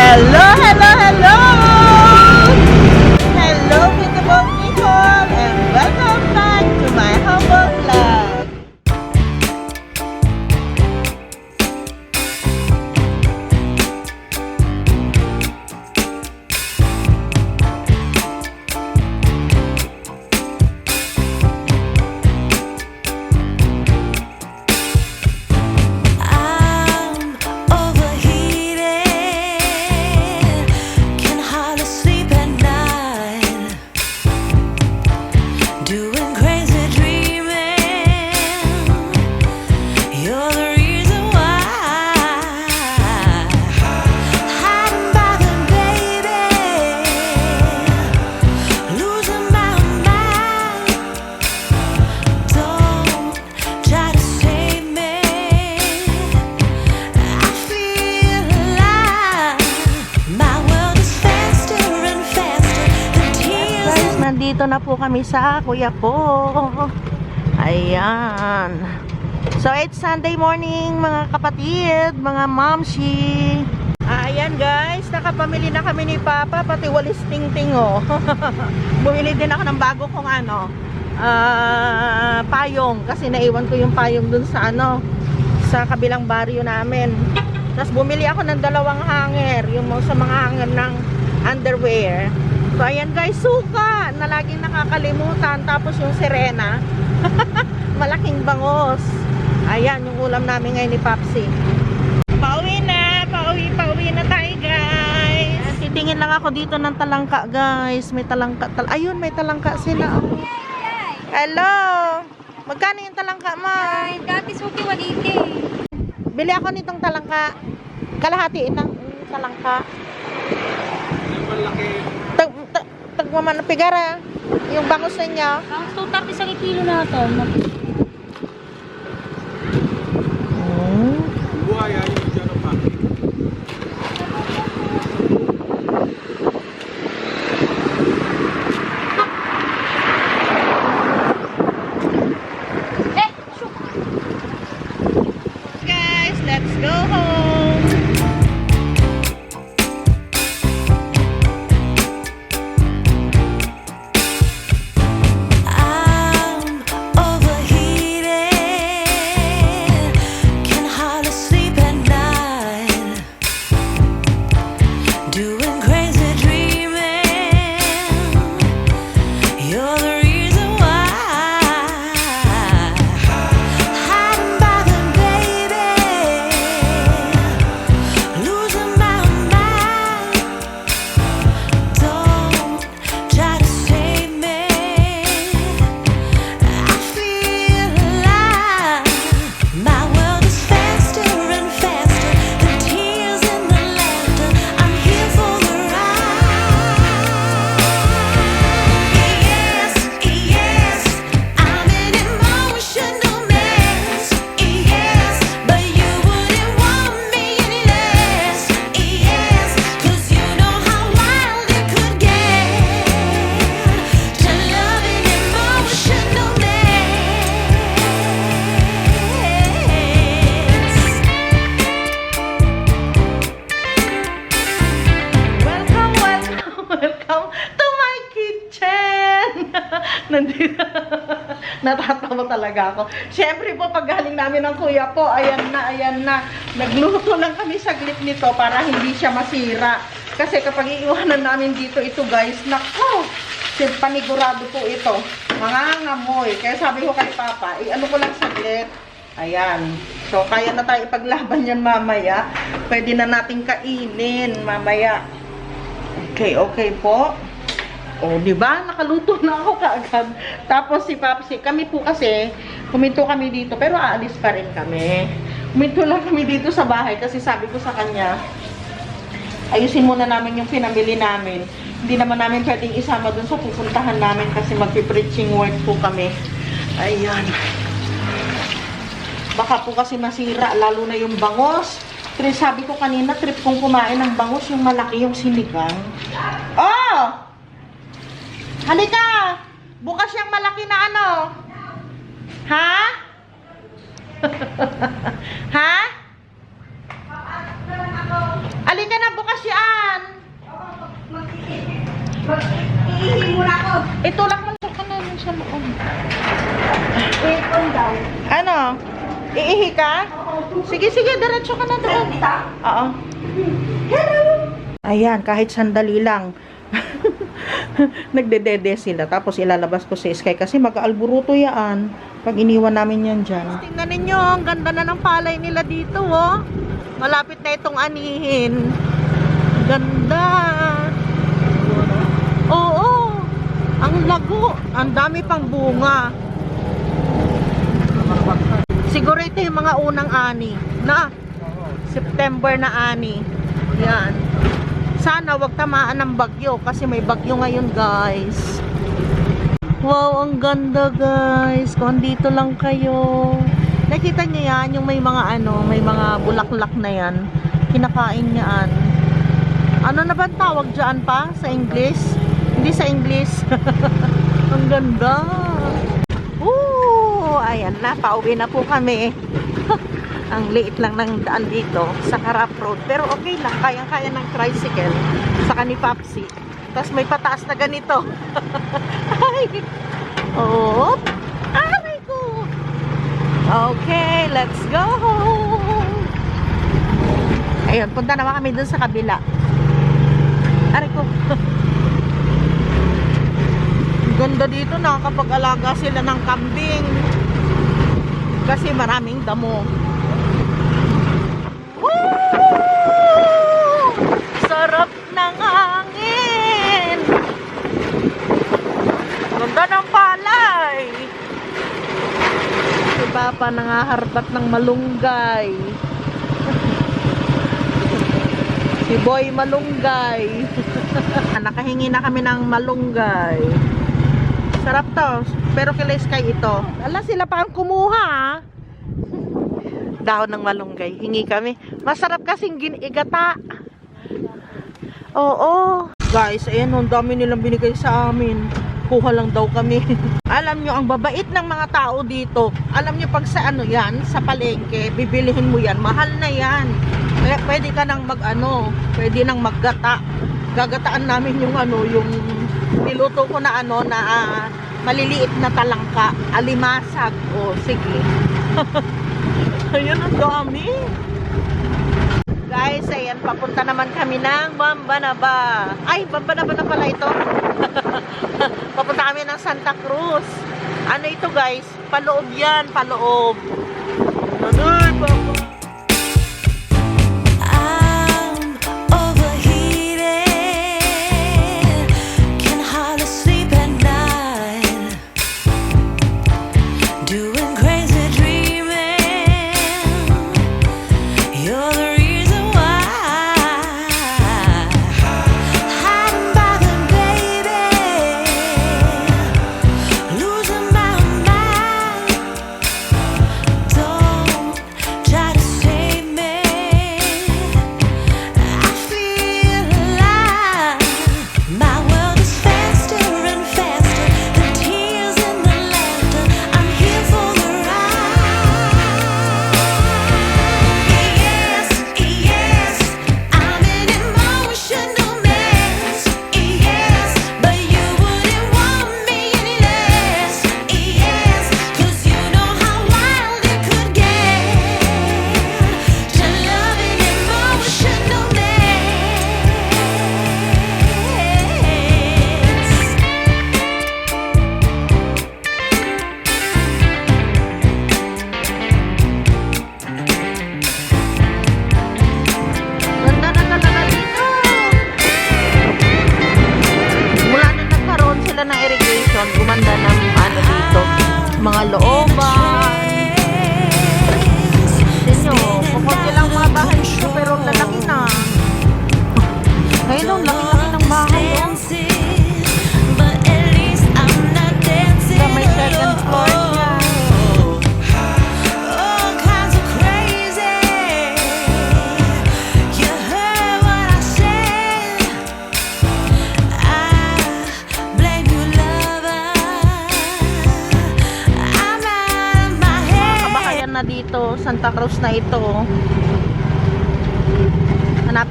Hello, hello, kami sa kuya ko. Ayan. So, it's Sunday morning, mga kapatid, mga momshi. Ayan guys, nakapamili na kami ni Papa, pati walis ting-ting oh. Bumili din ako ng bago kong ano, ah, payong. Kasi naiwan ko yung payong dun sa ano, sa kabilang baryo namin. Tapos bumili ako ng dalawang hanger, yung sa mga hanger ng underwear. So ayan guys, suka na laging nakakalimutan. Tapos yung sirena, malaking bangos. Ayan, yung ulam namin ngayon ni Papsi. Pauwi na, pauwi, pauwi na tayo guys. Titingin lang ako dito ng talangka guys. May talangka, tal ayun may talangka sila. Hello! Magkano yung talangka mo? Ay, dati suki 180. Bili ako nitong talangka. Kalahati ng talangka. Tag, tag, tagmaman pigara. Yung bangus ninyo. Ang 230 sa kilo na ito. Eh, talaga ako. Siyempre po, pag galing namin ng kuya po, ayan na, ayan na. Nagluto lang kami saglit nito para hindi siya masira. Kasi kapag iiwanan namin dito ito guys, nako, panigurado po ito. Mangangamoy. Kaya sabi ko kay Papa, i-ano ko lang saglit. Ayan. So, kaya na tayo ipaglaban yan mamaya. Pwede na nating kainin mamaya. Okay, okay po. O, di ba? Nakaluto na ako kaagad. Tapos si Papsi, kami po kasi, huminto kami dito, pero aalis pa rin kami. Huminto lang kami dito sa bahay kasi sabi ko sa kanya, ayusin muna namin yung pinamili namin. Hindi naman namin pwedeng isama dun sa pupuntahan namin kasi magpi-preaching work po kami. Ayan. Baka po kasi masira, lalo na yung bangos. Pero sabi ko kanina, trip kong kumain ng bangos, yung malaki yung sinigang. Oh! Halika! Bukas yung malaki na ano? Ha? ha? Alika na, bukas yan! Iihi muna ako. Itulak mo sa kanan sa loob. Ano? Iihi ka? Sige, sige, diretso ka na doon. Oo. Ayan, kahit sandali lang. Nagdedede sila. Tapos ilalabas ko si Sky kasi mag-alburuto yan. Pag iniwan namin yan dyan. Tingnan ninyo, ang ganda na ng palay nila dito, oh. Malapit na itong anihin. Ganda. Oo. Ang lago. Ang dami pang bunga. Siguro ito yung mga unang ani. Na, September na ani. Yan. Sana wag tamaan ng bagyo kasi may bagyo ngayon guys. Wow, ang ganda guys. Kung dito lang kayo. Nakita niyo yan, yung may mga ano, may mga bulaklak na yan. Kinakain niyaan. Ano na ba tawag dyan pa sa English? Hindi sa English. ang ganda. Ooh, ayan na, pauwi na po kami. ang liit lang ng daan dito sa Karap Road. Pero okay lang, kayang-kaya ng tricycle sa ni Papsi. Tapos may pataas na ganito. Ay! Oh! Aray ko! Okay, let's go! Ayun, punta naman kami dun sa kabila. Aray ko! Ganda dito, nakakapag-alaga sila ng kambing. Kasi maraming damo. Woo! Sarap ng hangin! Ganda ng palay! Pa nangaharbat ng malunggay? si Boy Malunggay. Nakahingi na kami ng malunggay. Sarap to. Pero kila Sky ito. Ala sila pa ang kumuha. ah. Dahon ng malunggay. Hingi kami. Masarap kasing ginigata. Oo. Guys, ayan, ang dami nilang binigay sa amin. Kuha lang daw kami. Alam nyo, ang babait ng mga tao dito. Alam nyo, pag sa ano yan, sa palengke, bibilihin mo yan. Mahal na yan. Kaya pwede ka nang mag ano, pwede nang maggata. Gagataan namin yung ano, yung niluto ko na ano, na ah, maliliit na talangka. Alimasag. O, sige. Ayun, ang dami. Guys, ayan, papunta naman kami ng Bambanaba. Ay, Bambanaba na pala ito. papunta kami ng Santa Cruz. Ano ito guys? Paloob yan, paloob.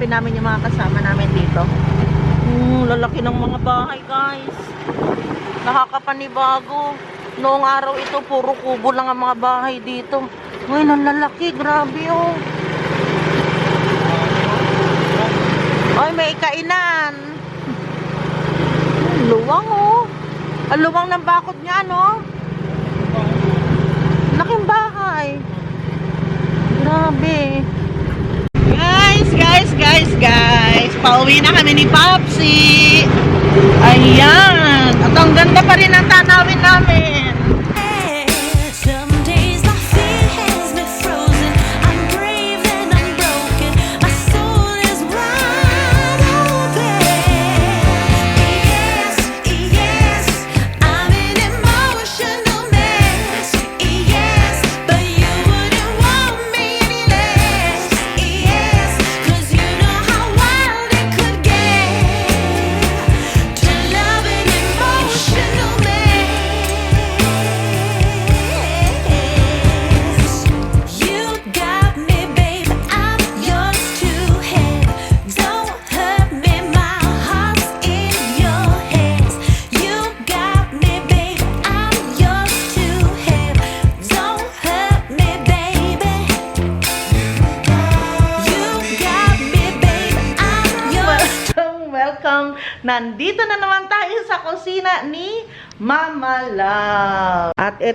Hanapin namin yung mga kasama namin dito. Hmm, lalaki ng mga bahay, guys. Nakakapanibago. Noong araw ito, puro kubo lang ang mga bahay dito. Ngayon, ang lalaki. Grabe, oh. Ay, may kainan. Ang Luwang, oh. Ang luwang ng bakod niya, no? Laking bahay. Grabe. Guys, guys. Pauwi na kami ni Popsi. Ayan. At ang ganda pa rin ang tanawin namin.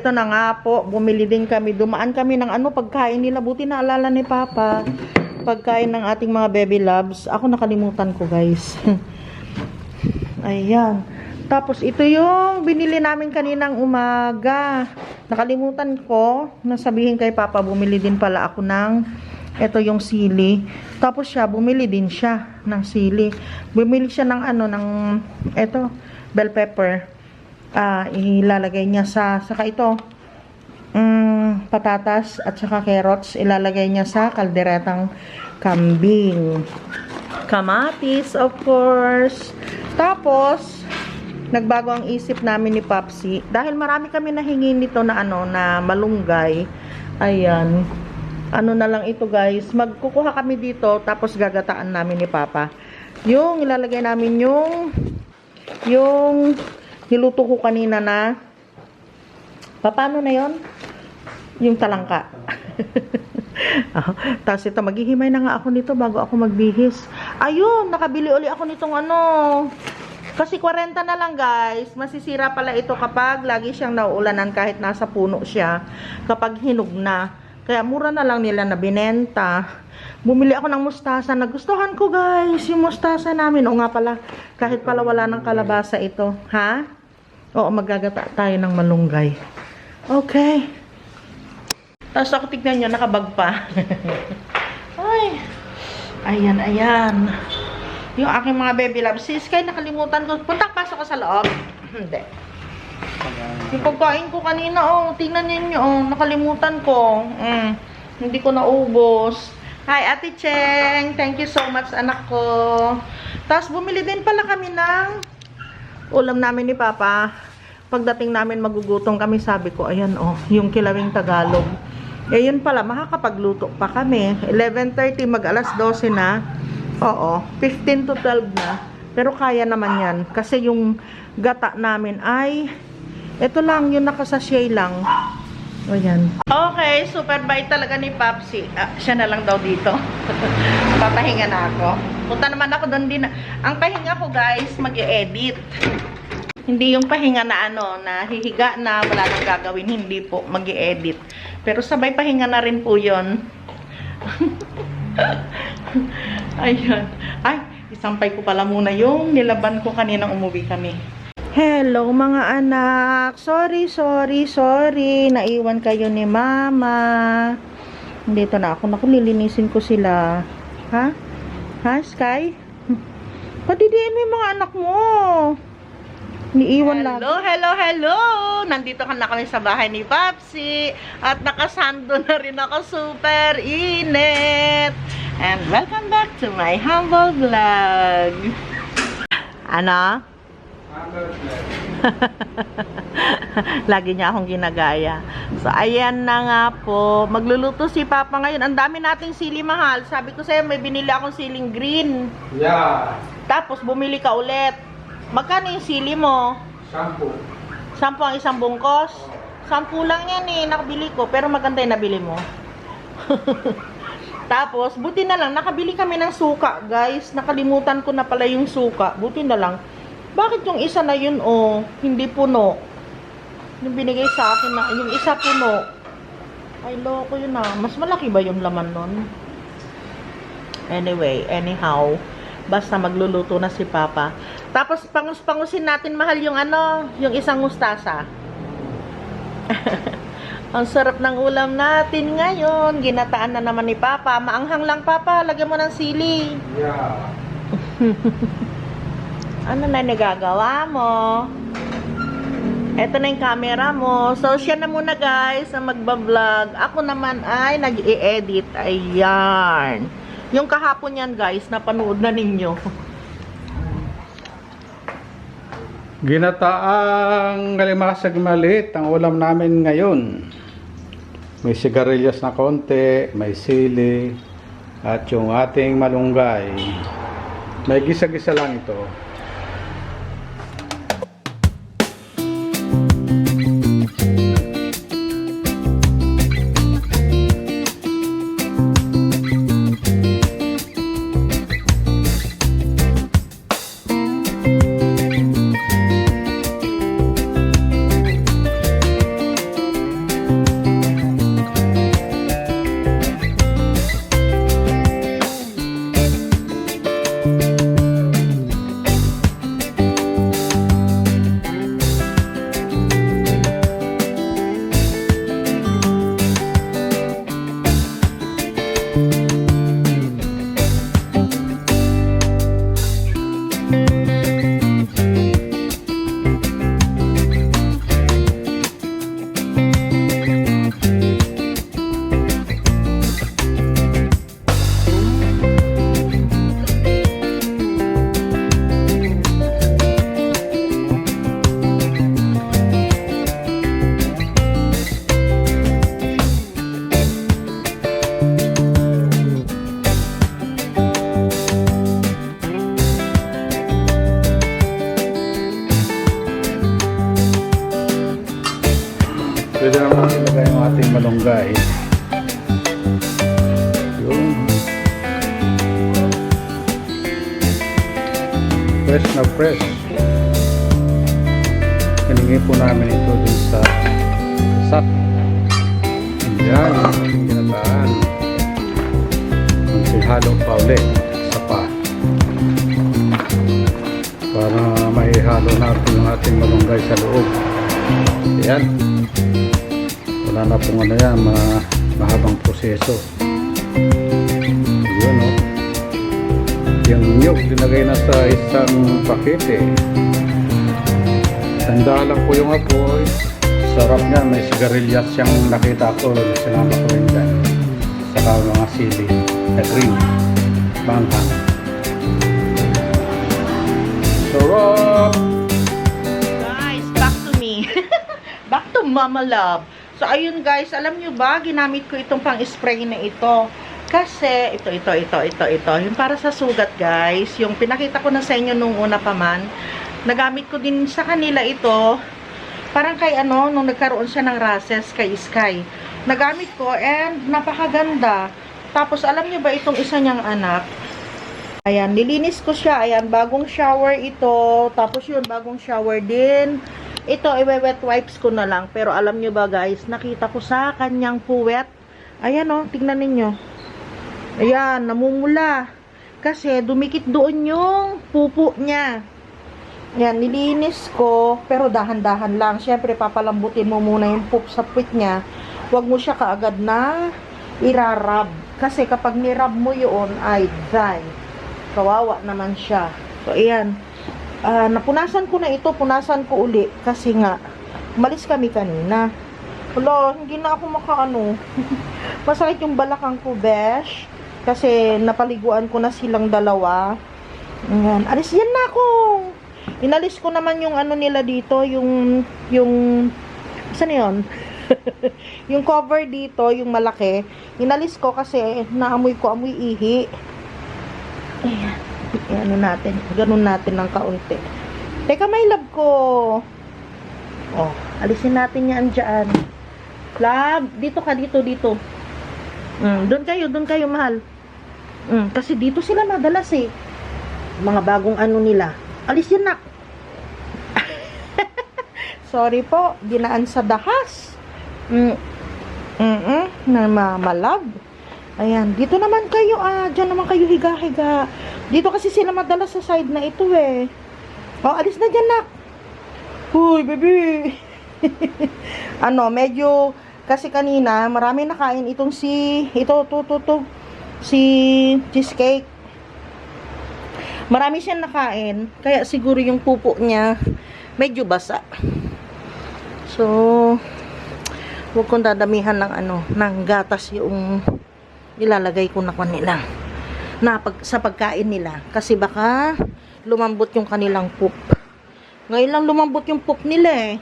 Eto na nga po, bumili din kami. Dumaan kami ng ano, pagkain nila. Buti naalala ni Papa. Pagkain ng ating mga baby loves. Ako nakalimutan ko, guys. Ayan. Tapos ito yung binili namin kaninang umaga. Nakalimutan ko na sabihin kay Papa, bumili din pala ako ng ito yung sili. Tapos siya, bumili din siya ng sili. Bumili siya ng ano, ng ito, bell pepper. Ah, ilalagay niya sa, saka ito, mm, patatas at saka carrots. Ilalagay niya sa kalderetang kambing. Kamatis, of course. Tapos, nagbago ang isip namin ni Papsi. Dahil marami kami nahingi nito na ano, na malunggay. Ayan. Ano na lang ito guys. Magkukuha kami dito, tapos gagataan namin ni Papa. Yung ilalagay namin yung, yung niluto ko kanina na, paano na yon Yung talangka. Ah, Tapos ito, maghihimay na nga ako nito bago ako magbihis. Ayun, nakabili uli ako nitong ano. Kasi 40 na lang guys. Masisira pala ito kapag lagi siyang nauulanan kahit nasa puno siya. Kapag hinog na. Kaya mura na lang nila na binenta. Bumili ako ng mustasa. Nagustuhan ko guys yung mustasa namin. O nga pala, kahit pala wala ng kalabasa ito. Ha? Oo, magagata tayo ng malunggay. Okay. Tapos ako tignan nyo, nakabag pa. Ay. Ayan, ayan. Yung aking mga baby love. Si Sky, nakalimutan ko. Punta, pasok ko sa loob. Hindi. Yung pagkain ko kanina, oh, tingnan ninyo, oh, nakalimutan ko. Mm, hindi ko naubos. Hi, Ate Cheng. Thank you so much, anak ko. Tapos, bumili din pala kami ng ulam namin ni Papa. Pagdating namin magugutom kami, sabi ko, ayan, oh, yung kilawing Tagalog. Eh, yun pala, makakapagluto pa kami. 11.30, mag alas 12 na. Oo, 15 to 12 na. Pero kaya naman yan. Kasi yung gata namin ay, ito lang, yung nakasashay lang. O yan. Okay, super bait talaga ni Papsi. Ah, siya na lang daw dito. Papahinga na ako. Punta naman ako doon din. Ang pahinga ko guys, mag edit Hindi yung pahinga na ano, na hihiga na, wala nang gagawin. Hindi po, mag edit Pero sabay pahinga na rin po yon Ayun. Ay, isampay ko pala muna yung nilaban ko kaninang umuwi kami. Hello mga anak. Sorry, sorry, sorry. Naiwan kayo ni mama. Dito na ako. Naku, lilinisin ko sila. Ha? Ha, Sky? Padidiin mo yung mga anak mo. Niiwan lang. Hello, hello, hello! Nandito ka na kami sa bahay ni Papsi. At nakasando na rin ako. Super init! And welcome back to my humble vlog. Ano? Lagi niya akong ginagaya. So, ayan na nga po. Magluluto si Papa ngayon. Ang dami nating sili mahal. Sabi ko sa'yo, may binili akong siling green. Yeah. Tapos, bumili ka ulit. Magkano yung sili mo? Sampo. Sampu ang isang bungkos? Sampu lang yan eh, nakabili ko. Pero maganda yung nabili mo. Tapos, buti na lang, nakabili kami ng suka, guys. Nakalimutan ko na pala yung suka. Buti na lang. Bakit yung isa na yun, oh, hindi puno? Yung binigay sa akin na, yung isa puno. Ay, loko yun ah. Mas malaki ba yung laman nun? Anyway, anyhow, basta magluluto na si Papa. Tapos, pangus-pangusin natin mahal yung ano, yung isang mustasa. Ang sarap ng ulam natin ngayon. Ginataan na naman ni Papa. Maanghang lang, Papa. Lagyan mo ng sili. Yeah. Ano na nagagawa mo? Ito na yung camera mo. So, siya na muna guys ang magbablog. Ako naman ay nag-i-edit. Ayan. Yung kahapon yan guys, napanood na ninyo. Ginataang galimasag maliit ang ulam namin ngayon. May sigarilyas na konti, may sili, at yung ating malunggay. May gisa-gisa lang ito. Ating isang pakete. Tanda lang po yung apoy. Sarap niya, may sigarilyas siyang nakita ko. Sinama ko rin dyan. Saka mga sili na green. Banghang. Sarap! Guys, back to me. back to Mama Love. So, ayun guys, alam nyo ba, ginamit ko itong pang-spray na ito. Kasi, ito, ito, ito, ito, ito. Yung para sa sugat, guys. Yung pinakita ko na sa inyo nung una pa man. Nagamit ko din sa kanila ito. Parang kay ano, nung nagkaroon siya ng rashes kay Sky. Nagamit ko and napakaganda. Tapos, alam nyo ba itong isa niyang anak? Ayan, nilinis ko siya. Ayan, bagong shower ito. Tapos yun, bagong shower din. Ito, iwe-wet wipes ko na lang. Pero alam nyo ba guys, nakita ko sa kanyang puwet. Ayan o, tignan ninyo. Ayan, namumula. Kasi dumikit doon yung pupo niya. Ayan, nilinis ko. Pero dahan-dahan lang. Siyempre, papalambutin mo muna yung poop sa puwet niya. Huwag mo siya kaagad na irarab. Kasi kapag nirab mo yun, ay dry. Kawawa naman siya. So, ayan. Ah, napunasan ko na ito, punasan ko uli kasi nga umalis kami kanina. Wala, hindi na ako makaano. Masakit yung balakang ko, besh. Kasi napaliguan ko na silang dalawa. Ayan. Alis yan na ako. Inalis ko naman yung ano nila dito, yung yung saan yun? yung cover dito, yung malaki. Inalis ko kasi naamoy ko amoy ihi. Ayan. ano natin, ganun natin ng kaunti. Teka, may love ko. Oh, alisin natin yan dyan. Love, dito ka, dito, dito. Mm, doon kayo, doon kayo, mahal. Mm, kasi dito sila madalas eh. Mga bagong ano nila. Alis yan na. Sorry po, dinaan sa dahas. Mm. Mm na ma malab. Ayan, dito naman kayo ah, diyan naman kayo higa-higa. Dito kasi sila madalas sa side na ito eh. Oh, alis na diyan nak. Huy, baby. ano, medyo kasi kanina marami nakain itong si ito to to to si cheesecake. Marami siyang nakain, kaya siguro yung pupo niya medyo basa. So, huwag kong dadamihan ng ano, ng gatas yung ilalagay ko na kanila na pag, sa pagkain nila kasi baka lumambot yung kanilang poop. Ngayon lang lumambot yung poop nila eh.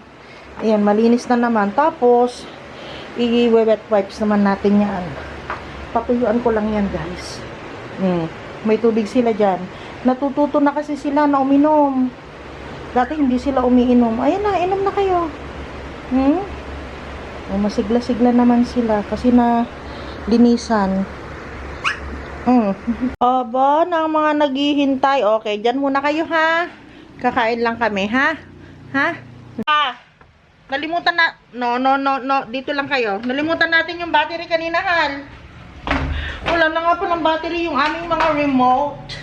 Ayan, malinis na naman. Tapos, i-wet wipes naman natin yan. Patuyuan ko lang yan, guys. Mm. May tubig sila dyan. Natututo na kasi sila na uminom. Dati hindi sila umiinom. Ayan na, inom na kayo. Hmm? O, masigla-sigla naman sila kasi na linisan. Hmm. Aba, ng mga naghihintay. Okay, dyan muna kayo ha. Kakain lang kami ha. Ha? Ah, nalimutan na. No, no, no, no. Dito lang kayo. Nalimutan natin yung battery kanina, Hal. Wala na nga po ng battery yung aming mga remote.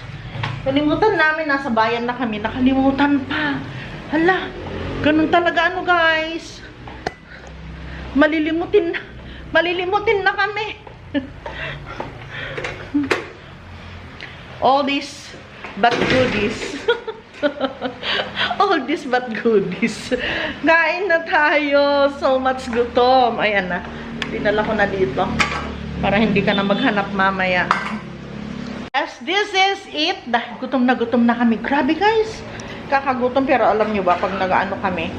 Nalimutan namin, nasa bayan na kami. Nakalimutan pa. Hala, ganun talaga ano guys. Malilimutin na. Malilimutin na kami. All this but goodies. All this but goodies. Kain na tayo. So much gutom. Ayan na. Dinala ko na dito. Para hindi ka na maghanap mamaya. Yes, this is it. Dahil gutom na gutom na kami. Grabe guys. Kakagutom pero alam nyo ba pag nag-ano kami,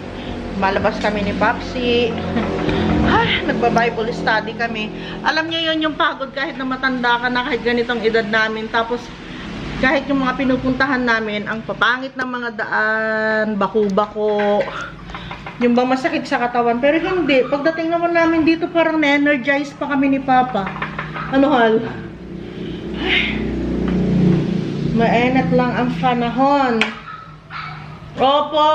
malabas kami ni Papsi. Ay, nagba-Bible study kami. Alam niyo yon yung pagod kahit na matanda ka na kahit ganitong edad namin. Tapos kahit yung mga pinupuntahan namin, ang papangit ng mga daan, baku-bako, yung bang masakit sa katawan. Pero hindi. Pagdating naman namin dito, parang na-energize pa kami ni Papa. Ano hal? Mainat lang ang panahon. Opo,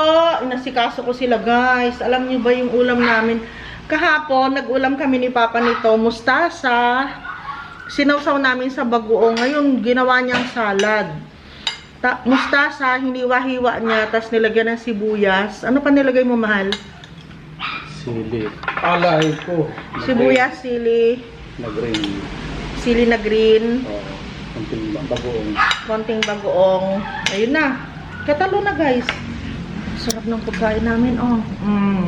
nasikaso ko sila guys. Alam niyo ba yung ulam namin? Kahapon, nag-ulam kami ni Papa nito, mustasa. Sinawsaw namin sa bagoong. Ngayon, ginawa niyang salad. Ta mustasa, hiniwa-hiwa niya, tapos nilagyan ng sibuyas. Ano pa nilagay mo, mahal? Sili. Alay ko. Sibuyas, sili, Na green. sili na green, Oh, konting bagoong. konting bagoong. Ayun na. Katalo na, guys. Sarap ng pagkain namin, oh. Mm.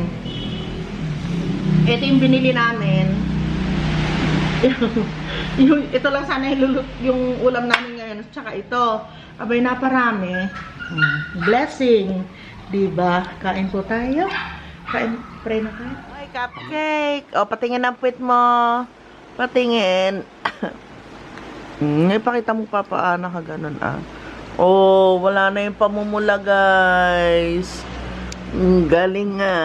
Ito yung binili namin. yung, ito lang sana yung, yung ulam namin ngayon. Tsaka ito. Abay, naparami. Mm. Blessing. Diba? Kain po tayo. Kain, pray na kayo. Ay, cupcake. O, patingin ang puwit mo. Patingin. Hmm, ipakita mo pa paano ka ganun ah. Oh, wala na yung pamumula guys. Mm, galing nga.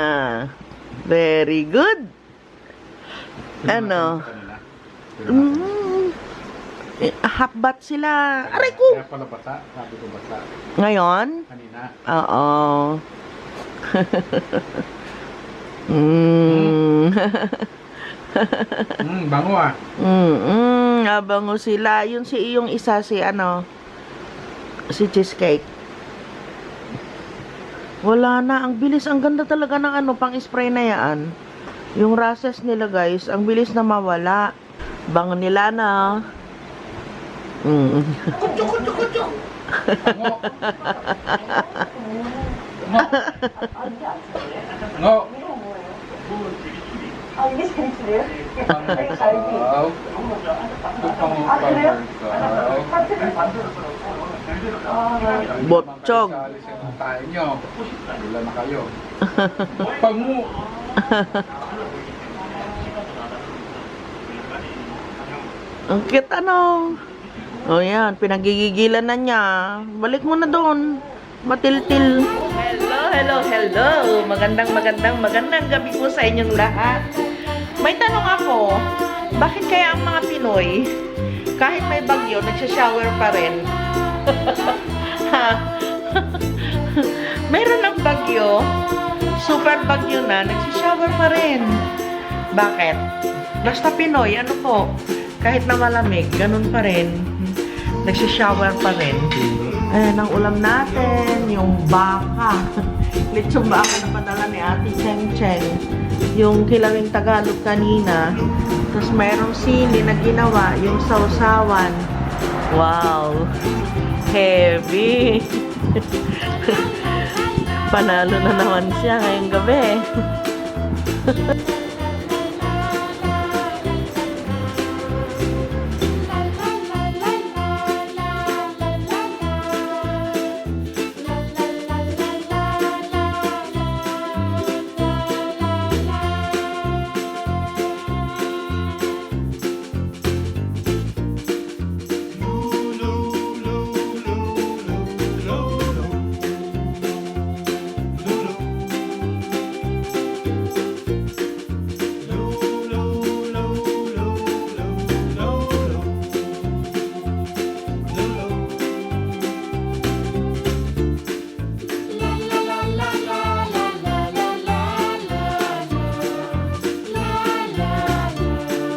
Very good. Ano? Mm, half bat sila. Aray ko! Kaya pala basa. Sabi ko basa. Ngayon? Kanina. Oo. mm. Hmm, bango ah. Mm, mm, abango sila. Yun si yung isa si ano, si cheesecake. Wala na, ang bilis, ang ganda talaga ng ano, pang spray na yan. Yung rashes nila guys, ang bilis na mawala. Bango nila na. Mm. Ngo. Ang biscuit Botchog. Tayo nyo. Wala na kayo. Pangu. Ang cute ano. O yan, pinagigigilan na niya. Balik mo na doon. Matiltil. Hello, hello, hello. Magandang, magandang, magandang gabi po sa inyong lahat. May tanong ako, bakit kaya ang mga Pinoy, kahit may bagyo, nagsashower pa rin? Meron ng bagyo, super bagyo na, nagsashower pa rin. Bakit? Basta Pinoy, ano po, kahit na malamig, ganun pa rin. Nagsishower pa rin. Ayan ang ulam natin, yung baka. Lechong baka na padala ni Ate Cheng Cheng. Yung kilawing Tagalog kanina. Tapos mayroong sili na ginawa, yung sausawan. Wow! Heavy! Panalo na naman siya ngayong gabi.